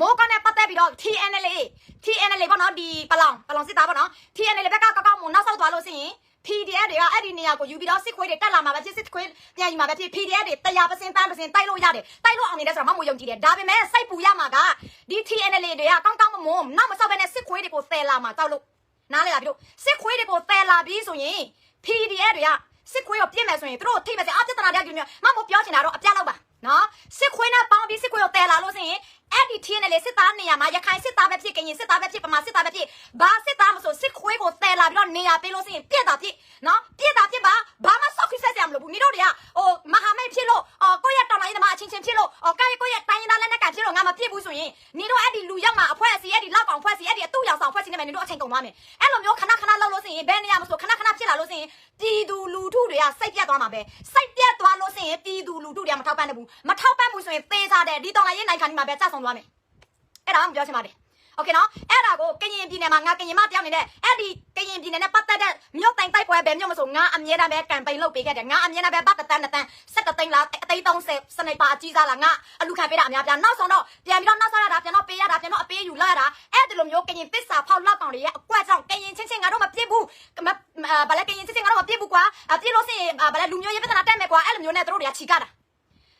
မိုးကောင်းနဲ့ပတ်သက်ပြီးတော့ TNL TNL ပေါ့နော်ဒီပလောင်ပလောင်စစ်သားပေါ့နော် TNL ဘက်ကကောက်ကောက်မနောက်ဆောက်သွားလို့ရှိရင် PDF တွေကအဲ့ဒီနေရာကိုယူပြီးတော့စစ်ခွေးတွေတက်လာမှာပဲဖြစ်စစ်ခွေးပြန်ယူမှာပဲဖြစ် PDF တွေတရားပစင်တန်းပစင်တိုက်လို့ရတယ်တိုက်လို့အောင်နေတယ်ဆိုတော့မမို့ယုံကြည်တယ်ဒါပေမဲ့စိတ်ပူရမှာကဒီ TNL တွေကကောင်းကောင်းမမုံနောက်မဆောက်ဘဲနဲ့စစ်ခွေးတွေကိုသယ်လာမှာကြောက်လို့နားလေလားပြီးတော့စစ်ခွေးတွေကိုသယ်လာပြီးဆိုရင် PDF တွေကစစ်ခွေးကိုပြစ်မယ်ဆိုရင်သူတို့ထိမယ်ဆိုရင်အပြစ်တနာတရားကြည့်မျိုးမမို့ပြောချင်တာတော့အပြတ်လောက်ပါနော်စစ်ခွေးနဲ့ပေါင်းပြီးစစ်ခွေးကိုသယ်လာလို့ဆိုရင် အဲ့ဒီ TNL စစ်သားနေရာမှာရခိုင်စစ်သားပဲဖြစ်ကရင်စစ်သားပဲဖြစ်ပမာစစ်သားပဲဖြစ်ဘာစစ်သားမဆိုစစ်ခွေးကိုသယ်လာပြီးတော့နေရာပေးလို့ဆိုရင်ပြက်တာဖြစ်နော်ပြက်တာဖြစ်ပါဘာမှစောက်ခိဆက်စရာမလိုဘူးမိတို့တွေကဟိုမဟာမိတ်ဖြစ်လို့အော်ကိုယ့်ရဲ့တော်လိုင်းသမားအချင်းချင်းဖြစ်လို့အော်ကိုယ့်ရဲ့ကိုယ့်ရဲ့တိုင်းရင်းသားလက်နက်ကန်ဖြစ်လို့ငါမဖြစ်ဘူးဆိုရင်နေတို့အဲ့ဒီလူရောက်မှာအဖွဲ့အစည်းအဲ့ဒီလောက်ကောင်အဖွဲ့အစည်းအဲ့ဒီအတူရောင်ဆောင်အဖွဲ့အစည်းနဲ့မယ်နေတို့အချိန်ကုန်သွားမယ်အဲ့လိုမျိုးခဏခဏလောက်လို့ဆိုရင်ဘယ်နေရာမဆိုခဏခဏဖြစ်လာလို့ဆိုရင်ပြည်သူလူထုတွေကစိတ်ပြတ်သွားမှာပဲစိတ်ပြတ်သွားလို့ဆိုရင်ပြည်သူလူထုတွေကမထောက်ပံ့ဘူးမထောက်ပံ့ဘူးဆိုရင်သေစားတဲ့ဒီတော်လိုင်းရေးနိုင်ခါဒီမှာပဲစဆောင်သွားမယ်အဲ့ဒါမှမပြောချင်ပါနဲ့โอเคနော်အဲ့ဒါကိုကရင်ပြည်နယ်မှာငါကရင်မတယောက်နေတဲ့အဲ့ဒီကရင်ပြည်နယ်နဲ့ပတ်သက်တဲ့မြို့တိုင်တိုက်ပွဲပဲမြို့မဆိုငါအမြဲတမ်းပဲကမ်ပိန်းလုပ်ပေးခဲ့တယ်ငါအမြဲတမ်းပဲပတ်သက်တဲ့တန်းဆက်တသိန်းလားအသိန်း30စနိပါအကြီးစားလားငါအလူခံပေးတာအများပြနောက်ဆုံးတော့ပြန်ပြီးတော့နောက်ဆုံးရတာပြန်တော့ပေးရတာပြန်တော့အပေးယူလာရတာအဲ့ဒီလိုမျိုးကရင်သစ္စာဖောက်လောက်ကောင်တွေရဲ့အကွက်ကြောင့်ကရင်ချင်းချင်းငါတို့မပြစ်ဘူးဗလဲကရင်ချင်းချင်းငါတို့မပြစ်ဘူးကွာပြစ်လို့စရင်ဗလဲလူမျိုးရေးပြဿနာတက်မယ်ကွာအဲ့လိုမျိုးနဲ့တို့တွေကချီကတာ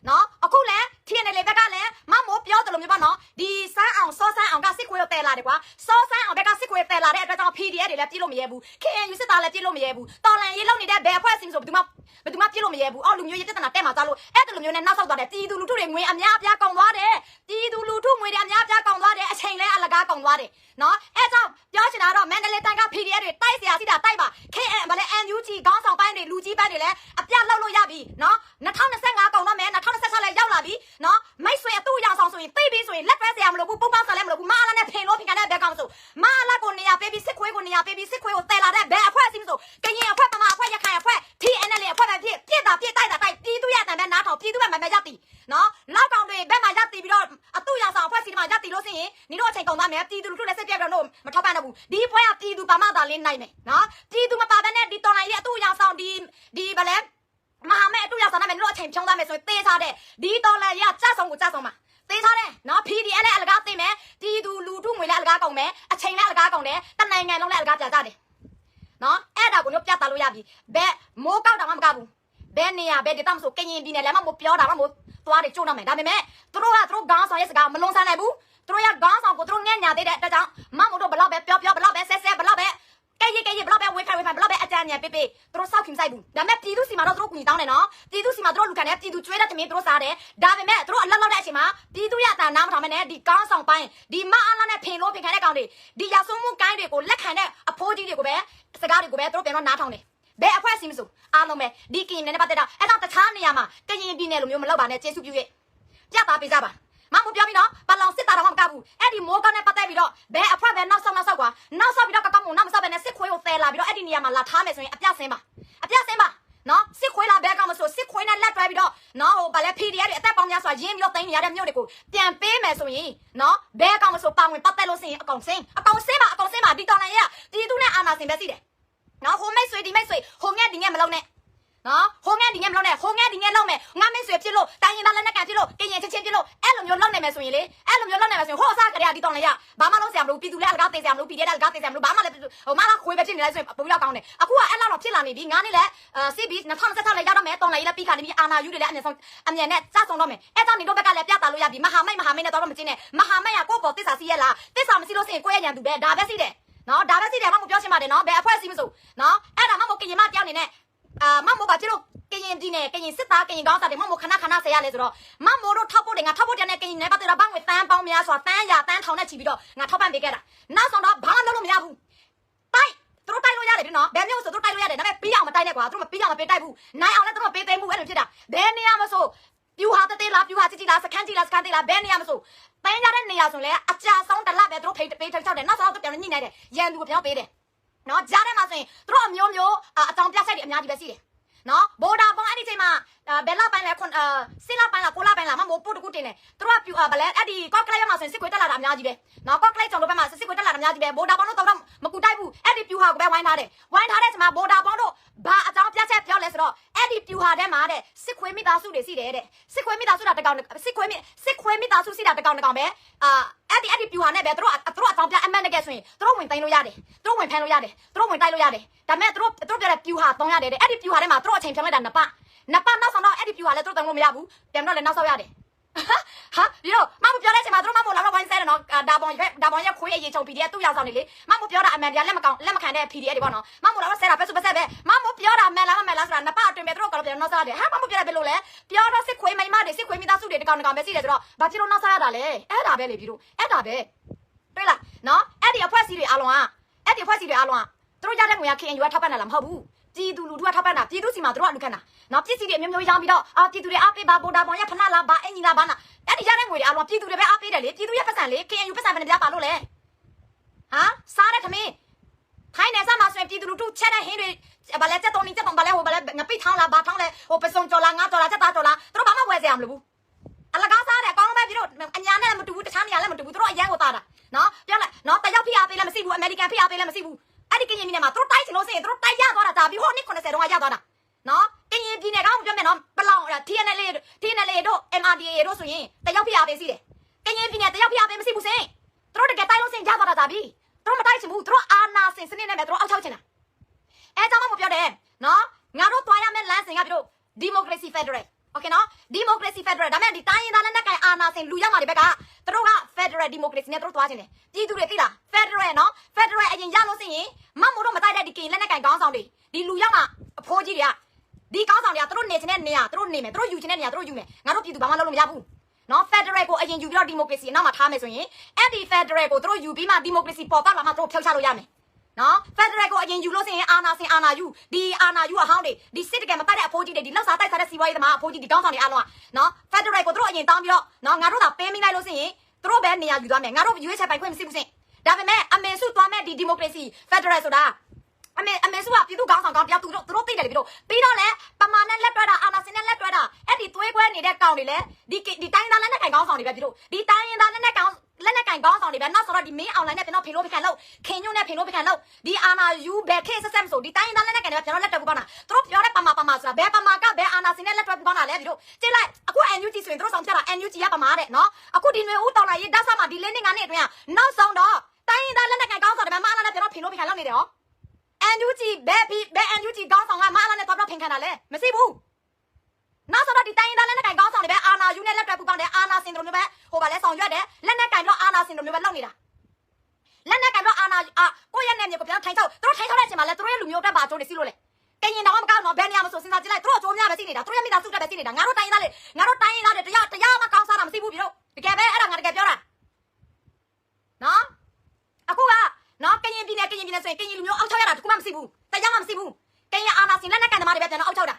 နော်အခုလဲ TNL ဘက်ကလည်းမမိုးပြောတယ်လို့မျိုးပေါ့နော်ဒီစမ်းအောင်စောစမ်းအောင်ကစစ်ခွေးကိုတဲလာတယ်ကွာစောစမ်းအောင်ဘက်ကစစ်ခွေးတဲလာတဲ့အတွက်ကြောင့် PDF တွေလည်းပြစ်လို့မရဲဘူး KNU စစ်သားလည်းပြစ်လို့မရဲဘူးတော်လန်ရေးလုံနေတဲ့ဘယ်အဖွဲ့အစည်းဆိုဘယ်သူမှဘယ်သူမှပြစ်လို့မရဲဘူးအော်လူမျိုးရေးပြဿနာတက်မှာသားလို့အဲ့တလူမျိုးနဲ့နောက်ဆောက်သွားတယ်ပြည်သူလူထုတွေငွေအများအပြားကုန်သွားတယ်ပြည်သူလူထုငွေတွေအများအပြားကုန်သွားတယ်အချိန်လဲအလကားကုန်သွားတယ် နော်အဲ့ကြောင့်ပြောချင်တာတော့မန္တလေးတိုင်းက PDF တွေတိုက်စရာစီတာတိုက်ပါ KN ဗလဲ NUG ခေါင်းဆောင်ပိုင်းတွေလူကြီးပိုင်းတွေလည်းအပြတ်လောက်လို့ရပြီနော်2025ကုန်တော့မယ်2026လည်းရောက်လာပြီနော်မိတ်ဆွေအတူရအောင်ဆိုရင်သိပြီဆိုရင်လက်ဖက်စရာမလိုဘူးပုံပေါက်စရာလည်းမလိုဘူးမာလာနဲ့ဖင်လို့ဖင်ကန်တဲ့ဘက်ကောင်ဆိုမာလာကိုနေရာပေးပြီးစစ်ခွေးကိုနေရာပေးပြီးစစ်ခွေးကိုတယ်လာတဲ့ဘယ်အဖွဲ့အစည်းဆိုကရင်အဖွဲ့ပမာအဖွဲ့ရခိုင်အဖွဲ့ TNL အဖွဲ့ပဲဖြစ်ပြစ်တာပြစ်တိုက်တာတိုက်ပြည်သူရတန်ပဲနားထောင်ပြည်သူပဲမမဲရတည်နော်လောက်ကောင်တွေဘက် ရတည်လို့ဆိုရင်ညီတို့အချိန်ကုန်သွားမယ်ပြည်သူလူထုလည်းစိတ်ပြတ်ပြီးတော့မထောက်ပံ့တော့ဘူးဒီအဖွဲ့ကပြည်သူပါမသာလင်းနိုင်မယ်နော်ပြည်သူမပါဘဲနဲ့ဒီတော်လိုင်းရဲ့အတူရောင်ဆောင်ဒီဒီဗလဲမဟာမဲအတူရောင်ဆောင်နိုင်မယ်ညီတို့အချိန်ဖြုံးသွားမယ်ဆိုရင်သေစားတဲ့ဒီတော်လိုင်းရဲ့ကြဆောင်ကိုကြဆောင်ပါသေးထားတယ်နော် PDL လည်းအလကားသိမယ်ပြည်သူလူထုငွေလည်းအလကားကုန်မယ်အချိန်လည်းအလကားကုန်တယ်တနိုင်ငံလုံးလည်းအလကားပြကြတယ်နော်အဲ့ဒါကိုညပြတ်သားလို့ရပြီဘက်မိုးကောက်တာမှမကဘူးဘယ်နေရာဘယ်ဒေသမဆိုကရင်ပြည်နယ်လည်းမမို့ပြောတာမှမို့သွားတယ်ကျုံတော့မယ်ဒါပေမဲ့သူတို့ကသူတို့ခေါင်းဆောင်ရဲ့စကားမလုံးဆန်းနိုင်ဘူး သူတို့ရခေါင်းဆောင်ကိုသူတို့ငဲ့ညာသေးတဲ့အတွက်ကြောင့်မမို့တို့ဘလောက်ပဲပြောပြောဘလောက်ပဲဆဲဆဲဘလောက်ပဲကဲရကဲရဘလောက်ပဲဝေခိုင်ဝေခိုင်ဘလောက်ပဲအကြံဉာဏ်ပေးပေးသူတို့စောက်ခင်ဆိုင်ဘူးဒါပေမဲ့ပြည်သူစီမှာတော့သူတို့ကူညီတောင်းတယ်နော်ပြည်သူစီမှာသူတို့လူခံတယ်ပြည်သူကျွေးတဲ့တမင်သူတို့စားတယ်ဒါပေမဲ့သူတို့အလက်လောက်တဲ့အချိန်မှာပြည်သူရအတန်နားမထောင်မနဲ့ဒီကောင်းဆောင်ပိုင်းဒီမအားလာနဲ့ဖင်လို့ဖင်ခံတဲ့ကောင်တွေဒီရဆုံးမှုကိုင်းတွေကိုလက်ခံတဲ့အဖိုးကြီးတွေကိုပဲစကားတွေကိုပဲသူတို့ပြန်တော့နားထောင်တယ်ဘယ်အဖွဲ့အစည်းမဆိုအားလုံးပဲဒီကင်နဲ့ပတ်သက်တာအဲ့တော့တခြားနေရာမှာကရင်ပြည်နယ်လိုမျိုးမလုပ်ပါနဲ့ကျေးဇူးပြုရဲ့ပြသပေးကြပါ မမပြောပြီးတော့ဘလောင်စစ်တာတော့မကဘူးအဲ့ဒီမိုးကောင်းနဲ့ပတ်သက်ပြီးတော့ဘယ်အဖွဲ့ပဲနောက်ဆောက်နောက်ဆောက်ကွာနောက်ဆောက်ပြီးတော့ကကောက်မုံနောက်မဆောက်ပဲနဲ့စစ်ခွေးကိုသယ်လာပြီးတော့အဲ့ဒီနေရာမှာလာထားမယ်ဆိုရင်အပြဆင်းပါအပြဆင်းပါနော်စစ်ခွေးလာဘဲကောင်မဆိုစစ်ခွေးနဲ့လက်တွဲပြီးတော့နော်ဟိုဗလဲ PDF တွေအသက်ပေါင်းများစွာရင်းပြီးတော့တင်နေရတဲ့မြို့တွေကိုပြန်ပေးမယ်ဆိုရင်နော်ဘဲကောင်မဆိုပါဝင်ပတ်သက်လို့စင်အကောင်စင်းအကောင်စင်းပါအကောင်စင်းပါဒီတော်လိုင်းရဲ့ပြည်သူနဲ့အာဏာစင်ပဲစီတယ်နော်ဟိုမိတ်ဆွေဒီမိတ်ဆွေဟိုငဲ့ဒီငဲ့မလုံးနဲ့ နော်ဟိုငဲ့ဒီငဲ့မလုံးနဲ့ဟိုငဲ့ဒီငဲ့လုံးမယ်ငါမင်းဆွေဖြစ်လို့တိုင်းရင်သားလက်နက်ကန်ဖြစ်လို့ကရင်ချင်းချင်းဖြစ်လို့အဲ့လိုမျိုးလုံးနိုင်မယ်ဆိုရင်လေအဲ့လိုမျိုးလုံးနိုင်မယ်ဆိုရင်ဟိုအစားကလေးကဒီတော်လည်းရဘာမှလုံးဆရာမလို့ပြည်သူလည်းအလကားသိဆရာမလို့ပြည်တဲ့အလကားသိဆရာမလို့ဘာမှလည်းဟိုမလားခွေးပဲဖြစ်နေလဲဆိုရင်ပုံရောက်ကောင်းတယ်အခုကအဲ့လောက်တော့ဖြစ်လာနေပြီငါနေလဲအာစစ်ဘီ2026လည်းရတော့မယ်တော်လည်းလည်းပြီးခါနေပြီအာနာယူတွေလည်းအမြဲဆုံးအမြဲနဲ့စဆောင်တော့မယ်အဲ့ကြောင့်နေတော့ဘက်ကလည်းပြတာလို့ရပြီမဟာမိတ်မဟာမိတ်နဲ့တော့မကျင်းနဲ့မဟာမိတ်ကကိုယ့်ပေါ်တစ္ဆာစီးရလားတစ္ဆာမရှိလို့ဆိုရင်ကိုယ့်ရဲ့ညံသူပဲဒါပဲစီးတယ်နော်ဒါပဲစီးတယ်မမပြောချင်ပါတယ်နော်ဘယ်အဖွဲ့အစည်းမဆိုနော်အဲ့ဒါမမကရင်မတယောက်နေနဲ့ အာမမဘာဖြစ်လို့ကရင်ပြည်နယ်ကရင်စစ်သားကရင်ကောင်းစားတယ်မမခဏခဏဆဲရလဲဆိုတော့မမိုတို့ထောက်ဖို့တယ်ငါထောက်ဖို့တယ်နဲ့ကရင်နယ်ပတ်သက်တော့ဘာငွေတန်းပေါင်းများစွာတန်းရတန်းထောင်နဲ့ချီပြီးတော့ငါထောက်ပံ့ပေးခဲ့တာနောက်ဆုံးတော့ဘာမှလုပ်လို့မရဘူးတိုက်သူတို့တိုက်လို့ရတယ်ပြီနော်ဘယ်မျိုးဆိုသူတို့တိုက်လို့ရတယ်ဒါပေမဲ့ပြီးအောင်မတိုက်နဲ့ကွာသူတို့မပြီးအောင်မပေးတိုက်ဘူးနိုင်အောင်လည်းသူတို့ပေးသိမ်းမှုအဲ့လိုဖြစ်တာဘယ်နေရာမဆိုပြူဟာတသေးလားပြူဟာကြည့်ကြည့်လားစခန်းကြည့်လားစခန်းသေးလားဘယ်နေရာမဆိုတိုင်းရတဲ့နေရာဆိုလဲအကြာဆုံးတစ်လပဲသူတို့ဖိတ်ပေးထောက်တယ်နောက်ဆုံးတော့ပြန်ညှိနေတယ်ရန်သူကိုပြောပေးတယ် နော်ကြားထဲမှာဆိုရင်သူတို့အမျိုးမျိုးအတောင်ပြဆိုင်တွေအများကြီးပဲရှိတယ်နော်ဘော်ဒါပေါင်းအဲ့ဒီချိန်မှာဘယ်လပိုင်းလဲခွန်အာစင်လပိုင်းလားကိုလပိုင်းလားမမိုးပို့တကူတင်တယ်သူတို့ကပြူဘလဲအဲ့ဒီကော့ကလေးရမှာဆိုရင်စစ်ခွေးတက်လာတာအများကြီးပဲနော်ကော့ကလေးကျော်လို့ဘက်မှာစစ်ခွေးတက်လာတာအများကြီးပဲဘော်ဒါပေါင်းတို့တော့မကူတိုက်ဘူးအဲ့ဒီပြူဟာကိုပဲဝိုင်းထားတယ်ဝိုင်းထားတဲ့ချိန်မှာဘော်ဒါပေါင်းတို့ဘာအကြောင်းပြချက်ပြောလဲဆိုတော့ အဲ့ဒီပြူဟာထဲမှာတဲ့စစ်ခွေးမိသားစုတွေရှိတယ်တဲ့စစ်ခွေးမိသားစုတာတကောင်စစ်ခွေးမိစစ်ခွေးမိသားစုရှိတာတကောင်တကောင်ပဲအာအဲ့ဒီအဲ့ဒီပြူဟာနဲ့ပဲသူတို့သူတို့အကြောင်းပြအမှန်တကယ်ဆိုရင်သူတို့ဝင်တိုင်းလို့ရတယ်သူတို့ဝင်ဖမ်းလို့ရတယ်သူတို့ဝင်တိုက်လို့ရတယ်ဒါပေမဲ့သူတို့သူတို့ပြတဲ့ပြူဟာတုံးရတယ်တဲ့အဲ့ဒီပြူဟာထဲမှာသူတို့အချိန်ဖြုံးလိုက်တာနှစ်ပတ်နှစ်ပတ်နောက်ဆောင်တော့အဲ့ဒီပြူဟာလည်းသူတို့တုံးလို့မရဘူးပြန်တော့လည်းနောက်ဆောက်ရတယ် ဟာဒီတော့မမပြောတဲ့အချိန်မှာသူတို့မမို့လာတော့ဝိုင်းဆဲတယ်နော်ဒါဘောင်ရဲ့ဒါဘောင်ရဲ့ခွေးရဲ့ရေချုံ PDF သူ့ရောက်ဆောင်နေလေမမပြောတာအမှန်တရားလက်မကောင်လက်မခံတဲ့ PDF တွေပေါ့နော်မမလာတော့ဆဲတာပဲဆိုပဲဆဲပဲမမပြောတာမှန်လားမမှန်လားဆိုတာနှစ်ပတ်အတွင်းပဲသူတို့ကတော့ပြန်နောက်ဆောက်ရတယ်ဟာမမပြောတာပဲလို့လဲပြောတော့စစ်ခွေးမိမတွေစစ်ခွေးမိသားစုတွေတကောင်တကောင်ပဲရှိတယ်ဆိုတော့ဘာဖြစ်လို့နောက်ဆောက်ရတာလဲအဲ့ဒါပဲလေပြီးတော့အဲ့ဒါပဲတွေ့လားနော်အဲ့ဒီအဖွဲ့အစည်းတွေအားလုံးကအဲ့ဒီအဖွဲ့အစည်းတွေအားလုံးကသူတို့ရတဲ့ငွေက KNU ကထောက်ပံ့တာလားမဟုတ်ဘူး ပြည်သူလူထုကထောက်ပံ့တာပြည်သူစီမှာသူတို့ကလူခံတာနော်ပြည်စီတွေအမျိုးမျိုးရောင်းပြီးတော့အာပြည်သူတွေအားပေးပါဗိုလ်ဒါပေါ်ရဖနာလားဘာအင်ကြီးလားဘာနာအဲ့ဒီရတဲ့ငွေတွေအားလုံးပြည်သူတွေပဲအားပေးတယ်လေပြည်သူရဲ့ပတ်စံလေ KNU ပတ်စံဘယ်နှပြပါလို့လဲဟာစားတဲ့ခမင်းထိုင်းနယ်စားမှာဆိုရင်ပြည်သူလူထုချက်တဲ့ဟင်းတွေဘာလဲချက်တုံးနေချက်တုံးဘာလဲဟိုဘာလဲငပိထောင်းလားဘာထောင်းလဲဟိုပစုံကြော်လားငါကြော်လားချက်သားကြော်လားသူတို့ဘာမှဝယ်စရာမလိုဘူးအလကားစားတယ်အကောင်းလုံးပဲပြီးတော့အညာနဲ့မတူဘူးတခြားနေရာလည်းမတူဘူးသူတို့အရန်ကိုသားတာနော်ပြောလိုက်နော်တယောက်ဖိအားပေးလည်းမရှိဘူးအမေရိကန်ဖိအားပေးလည်းမရှိဘူး အဲ့ဒီကရင်ပြည်နယ်မှာသူတို့တိုက်ချင်လို့ဆိုရင်သူတို့တိုက်ရသွားတာဒါပြီးဟိုနှစ်90တုန်းကရသွားတာနော်ကရင်ပြည်နယ်ကောင်းပြောမယ်နော်ပလောင် TNL TNL တို့ MRDA တို့ဆိုရင်တယောက်ဖိအားပေးစီတယ်ကရင်ပြည်နယ်တယောက်ဖိအားပေးမရှိဘူးစင်သူတို့တကယ်တိုက်လို့စင်ရသွားတာဒါပြီးသူတို့မတိုက်ချင်ဘူးသူတို့အာနာစင်စနစ်နဲ့ပဲသူတို့အောက်ချောက်ချင်တာအဲကြောင့်မပြောတယ်နော်ငါတို့သွားရမယ့်လမ်းစဉ်ကပြီးတော့ democracy federal โอเคနော် democracy federal ဒါမဲ့ဒီတိုင်းရင်းသားလက်နက်ကိုင်အာဏာရှင်လူရောက်มาဒီဘက်ကသူတို့က federal democracy နဲ့သူတို့သွားခြင်းတယ်ပြည်သူတွေသိလား federal နော် federal အရင်ရလို့စရင်မတ်မို့တော့မတိုက်တဲ့ဒီကင်လက်နက်ကိုင်ခေါင်းဆောင်တွေဒီလူရောက်มาအဖိုးကြီးတွေကဒီခေါင်းဆောင်တွေကသူတို့နေခြင်းတဲ့နေရာသူတို့နေမယ်သူတို့ယူခြင်းတဲ့နေရာသူတို့ယူမယ်ငါတို့ပြည်သူဘာမှလုပ်လို့မရဘူးနော် federal ကိုအရင်ယူပြီးတော့ democracy နောက်မှာထားမယ်ဆိုရင်အဲ့ဒီ federal ကိုသူတို့ယူပြီးမှ democracy ပေါ်ပေါက်လာမှသူတို့ဖျောက်ချလို့ရမယ် နော်ဖက်ဒရယ်ကိုအရင်ယူလို့ဆိုရင်အာနာစင်အာနာယူဒီအာနာယူအဟောင်းတွေဒီစစ်တကယ်မပတ်တဲ့အဖိုးကြီးတွေဒီလောက်စားတိုက်စားတဲ့စီးပွားရေးသမားအဖိုးကြီးဒီကောင်းဆောင်တွေအားလုံးကနော်ဖက်ဒရယ်ကိုတို့အရင်တောင်းပြီးတော့နော်ငါတို့သာပေးမိလိုက်လို့ဆိုရင်တို့ပဲနေရာယူသွားမယ်ငါတို့ရွေးချယ်ပိုင်ခွင့်မရှိဘူးစင်ဒါပေမဲ့အမေစုသွားမဲ့ဒီဒီမိုကရေစီဖက်ဒရယ်ဆိုတာအမေအမေစုကပြည်သူကောင်းဆောင်ကောင်းတယောက်သူတို့သူတို့သိတယ်လေပြီးတော့ပြီးတော့လဲပမာနဲ့လက်တွဲတာအာနာစင်နဲ့လက်တွဲတာအဲ့ဒီသွေးခွဲနေတဲ့ကောင်တွေလဲဒီဒီတိုင်းသားလက်နဲ့ကင်ကောင်းဆောင်တွေပဲပြီးတော့ဒီတိုင်းရင်သားလက်နဲ့ကောင် လက်နဲ့ကင်ကောင်းဆောင်တွေပဲနောက်ဆိုတော့ဒီမင်းအွန်လိုင်းနဲ့ကျွန်တော်ဖေလို့ဖခံလို့ခင်ညွန့်နဲ့ဖေလို့ဖခံလို့ဒီအာနာယူဘယ်ခေဆက်ဆက်ဆိုဒီတိုင်းရင်သားလက်နဲ့ကင်တွေကျွန်တော်လက်တွဲပူပေါင်းတာသူတို့ပြောတဲ့ပမာပမာဆိုတာဘယ်ပမာကဘယ်အာနာစင်နဲ့လက်တွဲပူပေါင်းတာလဲပြီးတော့ကြည့်လိုက်အခု NUG ဆိုရင်သူတို့ဆောင်ပြတာ NUG ကပမာတဲ့နော်အခုဒီຫນွေဦးတော်လာရေးဓာတ်ဆမှာဒီလင်းနေငါနဲ့အတွင်းကနောက်ဆုံးတော့တိုင်းရင်သားလက်နဲ့ကင်ကောင်းဆောင်တွေပဲမအားလားနဲ့ကျွန်တော်ဖေလို့ဖခံလို့နေတယ်ဟော NUG ဘယ်ပြီးဘယ် NUG ကောင်းဆောင်ကမအားလားနဲ့တော့တော့ဖင်ခံတာလဲမရှိဘူး နောက်ဆိုတော့ဒီတိုင်းရင်းသားလက်နက်ကင်ကောင်းဆောင်တွေပဲအာနာယူနဲ့လက်တွဲပူပေါင်းတယ်အာနာစင်တို့မျိုးပဲဟိုပါလဲဆောင်ရွက်တယ်လက်နက်ကင်တော့အာနာစင်တို့မျိုးပဲလုပ်နေတာလက်နက်ကင်တော့အာနာအာကိုယ့်ရဲ့နယ်မြေကိုပြန်ထိုင်ချောက်သူတို့ထိုင်ချောက်တဲ့အချိန်မှာလဲသူတို့ရဲ့လူမျိုးတက်ပါအကျိုးတွေစီးလို့လေကရင်တော့မကောက်တော့ဘယ်နေရာမဆိုစဉ်းစားကြည့်လိုက်သူတို့အကျိုးများပဲစီးနေတာသူတို့ရဲ့မိသားစုတက်ပဲစီးနေတာငါတို့တိုင်းရင်းသားလေငါတို့တိုင်းရင်းသားတွေတရားတရားမကောင်းစားတာမရှိဘူးပြီတို့တကယ်ပဲအဲ့ဒါငါတကယ်ပြောတာနော်အခုကနော်ကရင်ပြည်နယ်ကရင်ပြည်နယ်ဆိုရင်ကရင်လူမျိုးအောက်ချောက်ရတာတခုမှမရှိဘူးတရားမှမရှိဘူးကရင်အာနာစင်လက်နက်ကင်သမားတွေပဲပြန်တော့အောက်ချောက်တာ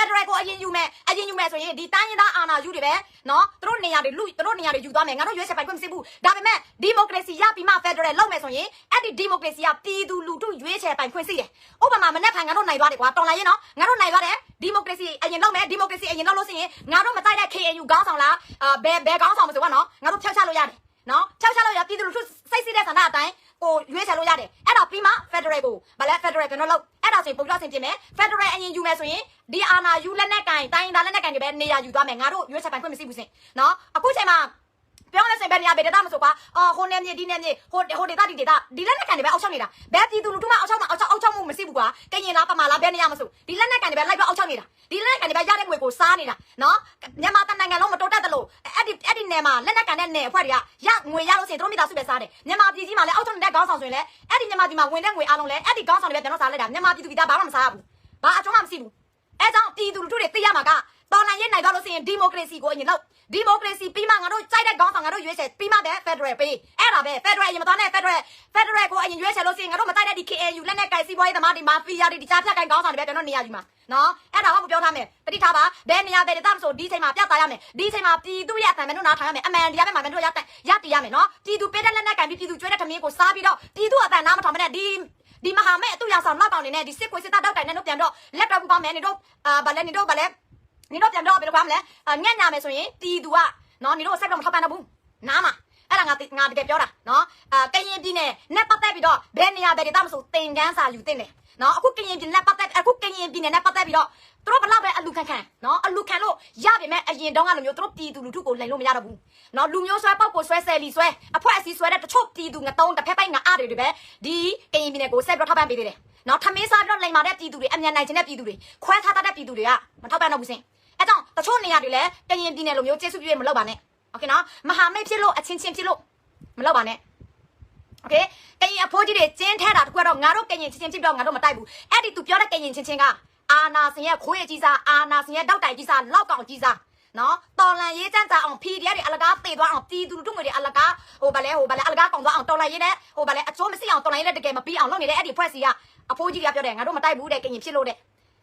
နော်အဲ့ကြောင့် Federal ကိုအရင်ယူမယ်အရင်ယူမယ်ဆိုရင်ဒီတိုင်းရင်းသားအာဏာယူတွေပဲနော်သူတို့နေရာတွေလူသူတို့နေရာတွေယူသွားမယ်ငါတို့ရွေးချယ်ပိုင်ခွင့်မရှိဘူးဒါပေမဲ့ Democracy ရပြီးမှ Federal လုပ်မယ်ဆိုရင်အဲ့ဒီ Democracy ကပြည်သူလူထုရွေးချယ်ပိုင်ခွင့်ရှိတယ်ဥပမာမနေ့ကငါတို့နိုင်သွားတယ်ကွာတော်လာရင်နော်ငါတို့နိုင်သွားတယ် Democracy အရင်လုပ်မယ် Democracy အရင်လုပ်လို့ရှိရင်ငါတို့မတိုက်တဲ့ KNU ခေါင်းဆောင်လားအာဘယ်ဘယ်ခေါင်းဆောင်မဆိုကွာနော်ငါတို့ဖျောက်ချလို့ရတယ်နော်ဖျောက်ချလို့ရပြည်သူလူထုစိတ်စီးတဲ့ဆန္ဒအတိုင်း ကိုရွေးချယ်လို့ရတယ်အဲ့တော့ပြီးမှ Federal ကိုဗလဲ Federal ကျွန်တော်လုပ်အဲ့ဒါဆိုရင်ပုံပြဆင်ပြင်မယ် Federal အရင်ယူမယ်ဆိုရင်ဒီအာနာယူလက်နဲ့ကင်တိုင်းဒါလက်နဲ့ကင်တွေပဲနေရာယူသွားမယ်ငါတို့ရွေးချယ်ပိုင်ခွင့်မရှိဘူးစင်နော်အခုချိန်မှာပြောရစင်ဘယ်နေရာဘယ်ဒေတာမဆိုကွာအော်ဟိုနေမြေဒီနေမြေဟိုဟိုဒေတာဒီဒေတာဒီလက်နဲ့ကန်တွေပဲအောက်ချောက်နေတာဘယ်ပြည်သူလူထုမှအောက်ချောက်မှာအောက်ချောက်အောက်ချောက်မှုမရှိဘူးကွာကရင်လားပမာလားဘယ်နေရာမဆိုဒီလက်နဲ့ကန်တွေပဲလိုက်ပြီးအောက်ချောက်နေတာ ဒီလက်နဲ့ကန်တွေပဲရတဲ့ငွေကိုစားနေတာနော်မြန်မာတနိုင်ငံလုံးမတော်တတ်တယ်လို့အဲ့ဒီအဲ့ဒီနယ်မှာလက်နဲ့ကန်တဲ့နယ်အဖွဲ့တွေကရငွေရလို့ဆိုရင်တို့မိသားစုပဲစားတယ်မြန်မာပြည်ကြီးမှာလည်းအောက်ချောက်နေတဲ့ခေါင်းဆောင်ဆိုရင်လည်းအဲ့ဒီမြန်မာပြည်မှာဝင်တဲ့ငွေအားလုံးလည်းအဲ့ဒီခေါင်းဆောင်တွေပဲကျွန်တော်စားလိုက်တာမြန်မာပြည်သူပြည်သားဘာမှမစားဘူးဘာအကျိုးမှမရှိဘူး အဲကြောင့်ပြည်သူလူထုတွေသိရမှာကတော်လှန်ရေးနိုင်သွားလို့ဆိုရင်ဒီမိုကရေစီကိုအရင်လောက်ဒီမိုကရေစီပြီးမှငါတို့ကြိုက်တဲ့ခေါင်းဆောင်ငါတို့ရွေးချယ်ပြီးမှပဲဖက်ဒရယ်ပေးအဲ့ဒါပဲဖက်ဒရယ်အရင်မသွားနဲ့ဖက်ဒရယ်ဖက်ဒရယ်ကိုအရင်ရွေးချယ်လို့ဆိုရင်ငါတို့မတိုက်တဲ့ဒီ KNU လက်နဲ့ကိုင်စီးပွားရေးသမားတွေမာဖီယာတွေဒီကြားဖြတ်ကိုင်ခေါင်းဆောင်တွေပဲကျွန်တော်နေရာယူမှာနော်အဲ့ဒါဟုတ်ပြောထားမယ်တတိထားပါဘယ်နေရာဘယ်ဒေသမဆိုဒီချိန်မှာပြသရမယ်ဒီချိန်မှာပြည်သူရဲ့အတန်မင်းတို့နားထောင်ရမယ်အမှန်တရားပဲမှာမင်းတို့ရတဲ့ရတည်ရမယ်နော်ပြည်သူပေးတဲ့လက်နဲ့ကိုင်ပြီးပြည်သူကျွေးတဲ့ထမင်းကိုစားပြီးတော့ပြည်သူအတန်နားမထောင်မနဲ့ဒီ ဒီမဟာမဲအတူရောက်ဆောင်လောက်ကောင်နေနဲ့ဒီစစ်ကွေးစစ်သားတောက်တိုင်နဲ့တို့ပြန်တော့လက်တော့ပူပေါင်းမယ်နေတို့အာဗလဲနေတို့ဗလဲနေတို့ပြန်တော့ဘယ်လိုပါမလဲညံ့ညာမယ်ဆိုရင်တီသူကနော်နေတို့ဆက်တော့မထောက်ပံ့တော့ဘူးနားမှာအဲ့ဒါငါငါတကယ်ပြောတာနော်အာကရင်ပြည်နယ်နဲ့ပတ်သက်ပြီးတော့ဘယ်နေရာဘယ်ဒေသမဆိုတင်ကန်းစာယူတင်တယ်နော်အခုကရင်ပြည်နယ်ပတ်သက်အခုကရင်ပြည်နယ်နဲ့ပတ်သက်ပြီးတော့ သူတို့ဘလောက်ပဲအလူခံခံနော်အလူခံလို့ရပါမယ်အရင်တုန်းကလိုမျိုးသူတို့ပြည်သူလူထုကိုလိန်လို့မရတော့ဘူးနော်လူမျိုးဆွဲပေါက်ကိုဆွဲဆယ်လီဆွဲအဖွဲအစည်းဆွဲတဲ့တချို့ပြည်သူငတုံးတစ်ဖက်ပိုက်ငါအားတွေတွေပဲဒီကရင်ပြည်နယ်ကိုဆက်ပြီးတော့ထောက်ပံ့ပေးသေးတယ်နော်ထမင်းစားပြီးတော့လိန်မာတဲ့ပြည်သူတွေအမြန်နိုင်ခြင်းတဲ့ပြည်သူတွေခွဲထားတတ်တဲ့ပြည်သူတွေကမထောက်ပံ့တော့ဘူးစင်အဲကြောင့်တချို့နေရာတွေလည်းကရင်ပြည်နယ်လိုမျိုးကျေးဇူးပြုရမလုပ်ပါနဲ့โอเคနော်မဟာမိတ်ဖြစ်လို့အချင်းချင်းဖြစ်လို့မလုပ်ပါနဲ့ โอเคကရင်အဖိုးကြီးတွေကျင်းထဲတာတခုကတော့ငါတို့ကရင်ချင်းချင်းဖြစ်တော့ငါတို့မတိုက်ဘူးအဲ့ဒီသူပြောတဲ့ကရင်ချင်းချင်းက အာနာစင်ရဲ့ခွေးကြီးစားအာနာစင်ရဲ့တောက်တိုင်ကြီးစားလောက်ကောင်ကြီးစားနော်တော်လန်ရေးချမ်းသာအောင် PDF တွေအလကားသေသွားအောင်ပြည်သူလူထုငွေတွေအလကားဟိုဗလဲဟိုဗလဲအလကားကောင်သွားအောင်တော်လန်ရေးနဲ့ဟိုဗလဲအကျိုးမရှိအောင်တော်လန်ရေးနဲ့တကယ်မပြီးအောင်လုပ်နေတဲ့အဲ့ဒီဖွဲ့စီကအဖိုးကြီးတွေကပြောတယ်ငါတို့မတိုက်ဘူးတဲ့ကရင်ဖြစ်လို့တဲ့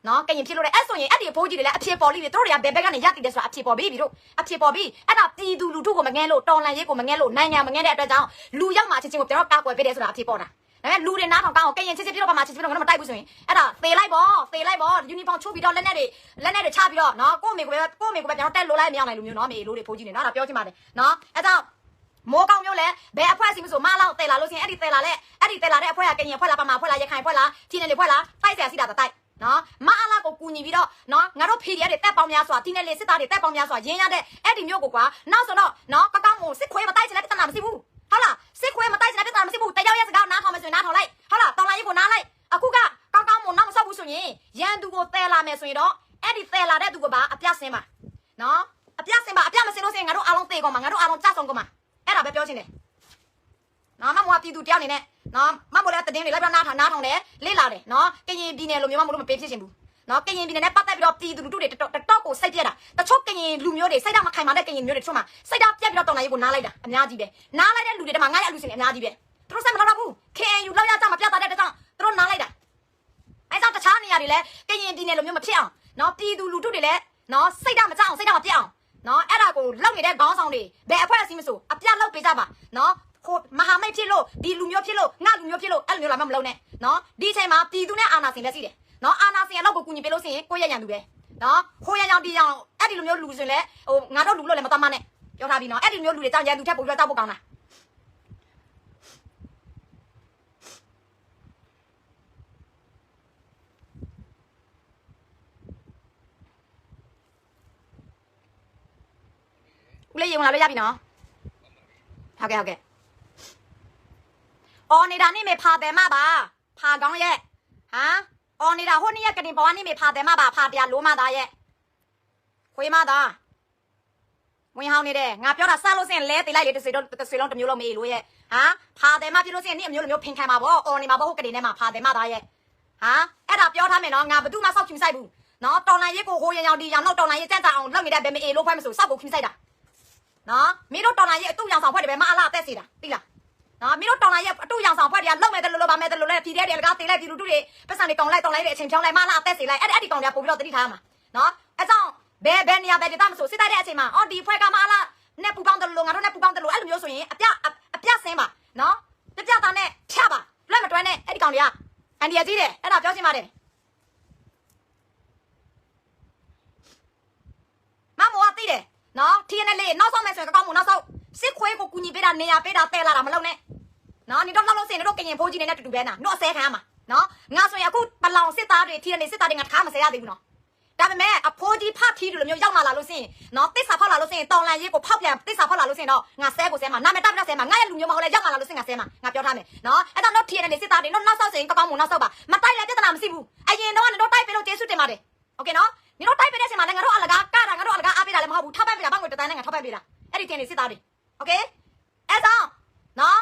နော်ကရင်ဖြစ်လို့တဲ့အဲ့ဆိုရင်အဲ့ဒီအဖိုးကြီးတွေလည်းအဖြစ်ပေါ်လိမ့်မယ်တို့တွေကဘယ်ဘက်ကနေရတည်တယ်ဆိုတာအဖြစ်ပေါ်ပြီပြီတို့အဖြစ်ပေါ်ပြီအဲ့ဒါပြည်သူလူထုကိုမငဲလို့တော်လန်ရေးကိုမငဲလို့နိုင်ငံမငဲတဲ့အတွက်ကြောင့်လူရောက်မှချင်းချင်းကိုပြောတော့ကာကွယ်ပေးတယ်ဆိုတာအဖြစ်ပေါ်တာ ဟမ်လူတွေနားထောင်ကောင်းအောင်ကရင်ချစ်ချစ်ပြတော့ပါမှာချစ်ချစ်ပြတော့ငါတို့မတိုက်ဘူးဆိုရင်အဲ့ဒါသေလိုက်ပေါ့သေလိုက်ပေါ့ယူနီဖောင်းချုပ်ပြီးတော့လက်နဲ့တွေလက်နဲ့တွေချပြီးတော့နော်ကို့အမေကိုပဲကို့အမေကိုပဲပြန်တော့တက်လို့လိုက်မရနိုင်လူမျိုးနော်အမေလိုတွေဖိုးကြည့်နေနော်ဒါပြောချင်ပါတယ်နော်အဲ့တော့မိုးကောင်းမျိုးလဲဘယ်အဖွဲ့အစည်းမဆိုမလောက်တယ်လာလို့ဆိုရင်အဲ့ဒီတယ်လာလဲအဲ့ဒီတယ်လာတဲ့အဖွဲ့ကကရင်အဖွဲ့လားပမာအဖွဲ့လားရခိုင်အဖွဲ့လားထီနယ်လေအဖွဲ့လားတိုက်ဆရာစီတာတိုက်နော်မအလာကိုကူညီပြီးတော့နော်ငါတို့ဖေဒီရတွေတက်ပေါင်းများစွာတင်းနယ်လေစစ်သားတွေတက်ပေါင်းများစွာရင်းရတဲ့အဲ့ဒီမျိုးကိုကွာနောက်ဆိုတော့နော်ကကောင်းမို့စစ်ခွေးမတိုက်ချင်တဲ့တဏှာမရှိဘူး ဟုတ်လားစစ်ခွေးမတိုက်ချင်တဲ့ပြဿနာမရှိဘူးတယောက်ရဲ့စကားနားထောင်မယ်ဆိုရင်နားထောင်လိုက်ဟုတ်လားတော်လာရေးကိုနားလိုက်အခုကကောင်းကောင်းမနောက်မဆောက်ဘူးဆိုရင်ရန်သူကိုတဲလာမယ်ဆိုရင်တော့အဲ့ဒီတဲလာတဲ့သူကပါအပြဆင်းပါနော်အပြဆင်းပါအပြမဆင်းလို့ဆိုရင်ငါတို့အားလုံးသေကုန်မှာငါတို့အားလုံးကြဆုံးကုန်မှာအဲ့ဒါပဲပြောချင်တယ်နော်မမောကပြည်သူတယောက်အနေနဲ့နော်မမို့လည်းတည်င်းတွေလိုက်ပြနားထောင်နားထောင်တယ်လေ့လာတယ်နော်ကရင်ပြည်နယ်လိုမျိုးမမို့လို့မပေးဖြစ်ချင်ဘူး နော်ကရင်ပြည်နယ်နဲ့ပတ်သက်ပြီးတော့ပြည်သူလူထုတွေတော်တော်ကိုစိတ်ပြက်တာတချို့ကရင်လူမျိုးတွေစိတ်ဓာတ်မခိုင်မာတဲ့ကရင်မျိုးတွေတချို့မှာစိတ်ဓာတ်ပြက်ပြီးတော့တော်လာရေးကိုနားလိုက်တာအများကြီးပဲနားလိုက်တဲ့လူတွေတမှာငါ့ရဲ့အလူရှင်တွေအများကြီးပဲသူတို့စိတ်မလောက်တော့ဘူး KNU လောက်ရကြမပြတ်တာတဲ့တောင်သူတို့နားလိုက်တာအဲကြောင့်တခြားနေရာတွေလည်းကရင်ပြည်နယ်လိုမျိုးမဖြစ်အောင်နော်ပြည်သူလူထုတွေလည်းနော်စိတ်ဓာတ်မကြအောင်စိတ်ဓာတ်မပြတ်အောင်နော်အဲ့ဒါကိုလောက်နေတဲ့ခေါင်းဆောင်တွေဘယ်အဖွဲ့အစည်းမဆိုအပြတ်လောက်ပေးကြပါနော်ဟိုမဟာမိတ်ဖြစ်လို့ဒီလူမျိုးဖြစ်လို့ငါလူမျိုးဖြစ်လို့အဲ့လိုမျိုးလာမှမလုပ်နဲ့နော်ဒီအချိန်မှာပြည်သူနဲ့အာဏာရှင်လက်ရှိတယ် နော်အာဏာရှင်ရဲ့လောက်ကိုကူညီပေးလို့ရှိရင်ကိုယ့်ရဲ့ရန်သူပဲနော်ခိုးရန်ကြောင်ဒီကြောင်အဲ့ဒီလိုမျိုးလူဆိုရင်လည်းဟိုငါတို့လူလို့လည်းမတတ်မနဲ့ပြောထားပြီးနော်အဲ့ဒီလိုမျိုးလူတွေကြောင်ရန်သူထက်ပိုပြီးတော့တောက်ဖို့ကောင်းတာဦးလေးရေဝင်လာလို့ရပြီနော်ဟုတ်ကဲ့ဟုတ်ကဲ့အော်နေတာနေမေဖာတယ်မပါဖာကောင်းရဲ့ဟမ် အော်နေတာဟိုနေ့ရကနေပေါ်ကနေမေဖာတယ်မပါဖာတရားလိုမသားရဲ့ခွေးမသားဝင်ဟောင်းနေတယ်ငါပြောတာစလို့စင်လဲတိလိုက်လေတစ်စေတော့တစ်စေလုံးတစ်မျိုးလုံးမေးလို့ရဲ့ဟမ်ဖာတယ်မပြလို့စင်နေ့အမျိုးလိုမျိုးဖင်ခံမှာပေါ့အော်နေမှာပေါ့ဟိုကနေထဲမှာဖာတယ်မသားရဲ့ဟမ်အဲ့ဒါပြောထားမယ်နော်ငါဘယ်သူမှစောက်ချင်ဆိုင်ဘူးနော်တော်လန်ရေးကိုဟိုရရောင်ဒီရောင်တော့တော်လန်ရေးကြက်ကြအောင်လုပ်နေတဲ့ဘယ်မအေလို့ဖွဲ့မဆိုစောက်ကိုခင်းဆိုင်တာနော်မင်းတို့တော်လာရဲ့အတူရောင်ဆောင်ဖွဲ့တယ်ပဲမအားလားအသက်စီတာသိလား နော်မင်းတို့တော်လာရဲ့အတူရောင်ဆောင်ဖွဲ့တွေကလုံမဲ့တယ်လို့လို့ပါမဲ့တယ်လို့လဲဖြီးတဲ့တွေကတေးလိုက်ဒီလူတို့တွေပတ်စံတွေကောင်လိုက်တောင်းလိုက်တဲ့အချိန်ဖြောင်းလိုက်မအားလားအသက်စီလိုက်အဲ့အဲ့ဒီကောင်တွေကပို့ပြီးတော့တတိထားရမှာနော်အဲကြောင့်ဘယ်ဘယ်နေရာဘယ်ဒေသမဆိုစစ်တိုက်တဲ့အချိန်မှာအော်ဒီဖွဲ့ကမအားလားနဲ့ပူပေါင်းတယ်လို့ငါတို့နဲ့ပူပေါင်းတယ်လို့အဲ့လိုမျိုးဆိုရင်အပြအပြဆင်းပါနော်ပြပြသားနဲ့ဖြတ်ပါလွှဲမတွဲနဲ့အဲ့ဒီကောင်တွေကအန်ဒီယာကြီးတယ်အဲ့ဒါပြောချင်ပါတယ်မမောကသိတယ်နော် TNL နောက်ဆုံးမယ်ဆိုရင်ကောင်းမှုနောက်ဆုံး စစ်ခွေးကိုကူညီပေးတာနေရာပေးတာတဲလာတာမလုပ်နဲ့နော်နေတော့လောက်လို့စင်တို့ကရင်ဖိုးကြီးနေနဲ့တူတူပဲနာတို့အစဲခံရမှာနော်ငါဆိုရင်အခုပလောင်စစ်သားတွေ TNL စစ်သားတွေငါတခါမဆဲရသေးဘူးနော်ဒါပေမဲ့အဖိုးကြီးဖတ်ထီးတို့လိုမျိုးရောက်လာလာလို့စင်နော်တစ္ဆာဖောက်လာလို့စင်တောင်လန်ရေးကိုဖောက်ပြန်တစ္ဆာဖောက်လာလို့စင်တော့ငါဆဲကိုဆဲမှာနာမည်တပ်ပြဆဲမှာငါရဲ့လူမျိုးမဟုတ်လဲရောက်လာလာလို့စင်ငါဆဲမှာငါပြောထားမယ်နော်အဲ့တော့တော့ TNL စစ်သားတွေတော့နောက်ဆောက်စင်ကောင်းကောင်းမှုနောက်ဆောက်ပါမတိုက်လဲပြဿနာမရှိဘူးအရင်တော့ကတော့တိုက်ပေးလို့ကျေးဇူးတင်ပါတယ်โอเคနော်ညီတို့တိုက်ပေးတဲ့အချိန်မှာလည်းငါတို့အလကားကတာငါတို့အလကားအားပေးတာလည်းမဟုတ်ဘူးထောက်ပံ့ပေးတာဘာငွေတတိုင်းနဲ့ငါထောက်ပံ့ပေးတာအဲ့ဒီတင်နေစစ်သားတွေ โอเคအဲ့တော့နော်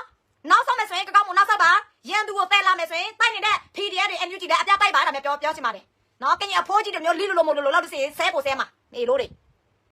နောက်ဆုံးမယ်ဆိုရင်ကောင်းကောင်းမှုနောက်ဆောက်ပါရန်သူကိုတဲလာမယ်ဆိုရင်တိုက်နေတဲ့ PDF တွေ NUG တွေအပြတ်တိုက်ပါတာမျိုးပြောပြောချင်ပါတယ်နော်ကင်ရအဖိုးကြီးတို့မျိုးလီလိုလိုမို့လို့လို့လောက်လို့စီဆဲကိုဆဲမှာနေလို့တွေ